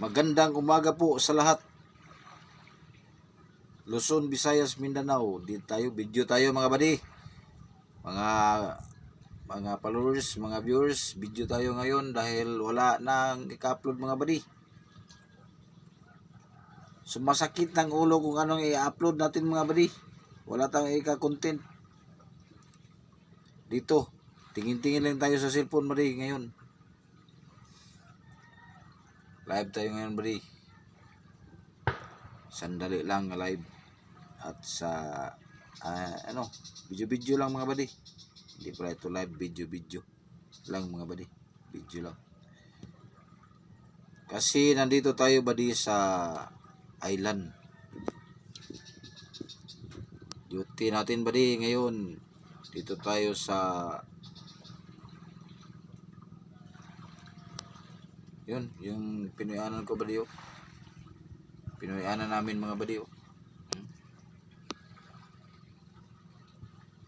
Magandang umaga po sa lahat. Luzon, Visayas, Mindanao. Di tayo, video tayo mga badi. Mga mga followers, mga viewers, video tayo ngayon dahil wala nang ika-upload mga badi. Sumasakit ng ulo kung anong i-upload natin mga badi. Wala tayong ika-content. Dito, tingin-tingin lang tayo sa cellphone badi ngayon. Live tayo ngayon, buddy. Sandali lang live. At sa, ah, ano, video-video lang mga buddy. Hindi pala ito live, video-video lang mga buddy. Video lang. Kasi nandito tayo buddy sa island. Duty natin buddy ngayon. Dito tayo sa Yun, yung pinuyanan ko baliw. Pinuyanan namin mga baliw.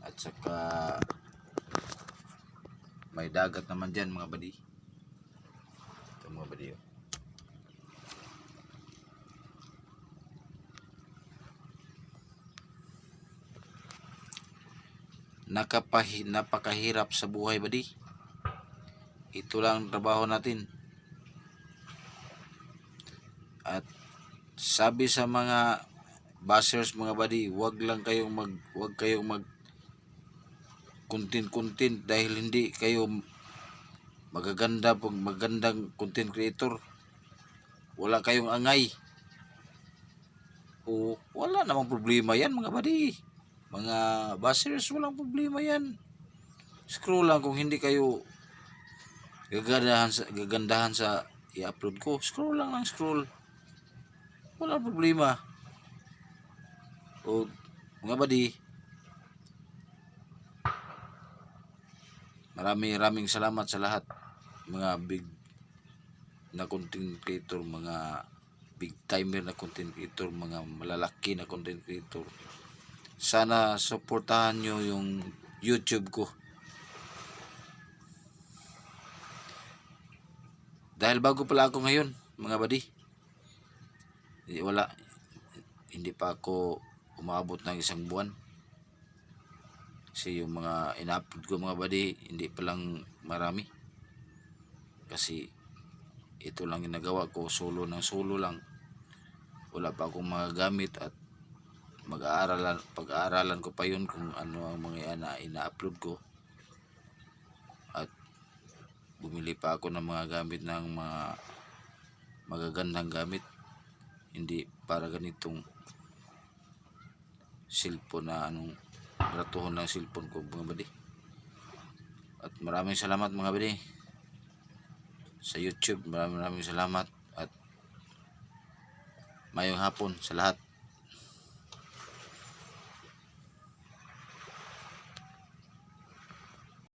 At saka may dagat naman dyan mga badi. Ito mga baliw. Nakapahi, napakahirap sa buhay badi. Ito lang ang trabaho natin. At sabi sa mga bashers mga buddy, wag lang kayong mag wag kayong mag content dahil hindi kayo magaganda pag magandang content creator. Wala kayong angay. O wala namang problema yan mga buddy. Mga bashers walang problema yan. Scroll lang kung hindi kayo gagandahan sa gagandahan sa i-upload ko. Scroll lang lang scroll. Wala problema. O mga badi, maraming maraming salamat sa lahat. Mga big na content creator, mga big timer na content creator, mga malalaki na content creator. Sana suportahan nyo yung YouTube ko. Dahil bago pala ako ngayon, mga badi. Hindi, wala. Hindi pa ako umabot ng isang buwan. Kasi yung mga ina-upload ko mga badi, hindi pa lang marami. Kasi ito lang ginagawa ko, solo ng solo lang. Wala pa akong mga gamit at mag-aaralan, pag-aaralan ko pa yun kung ano ang mga ina- ina-upload ko. At bumili pa ako ng mga gamit ng mga magagandang gamit hindi para ganitong cellphone na anong ratuhon ng cellphone ko mga badi. At maraming salamat mga badi. Sa youtube maraming maraming salamat. At mayong hapon sa lahat